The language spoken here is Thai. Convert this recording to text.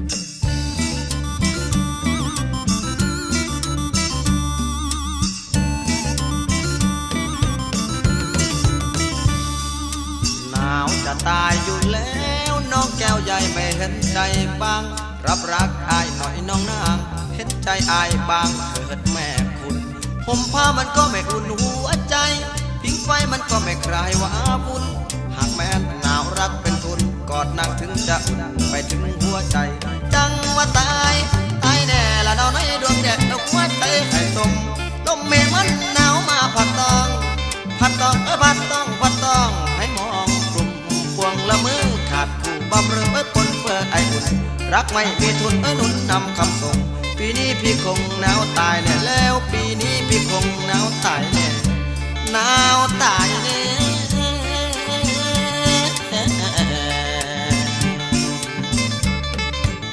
หนาวจะตายอยู่แล้วน้องแก้วใหญ่ไม่เห็นใจบ้าง รับรักอายหน่อยน้องนาง เห็นใจอายบางเถิดแม่คุณ ผมผ้ามันก็ไม่อุ่นหัวใจ พิงไฟมันก็ไม่คลายวา จะอุ่นไปถึงหัวใจ จังว่าตายตายแน่ละเนาในดวงแดดเอาหัวใจให้สมลมเมฆมันหนาวมาผัดตองพัดตองเออพัดตองพัดตอง ให้มองกลุ่มพวงละมือขาดคู่บำเรอเอ้ยปนเปื้อไออุ่นรักไม่มีทุนเอ้ยหนุนนำคำส่ง ปีนี้พี่คงหนาวตายแน่แล้ว ปีนี้พี่คงหนาวตายแน่หนาวตาย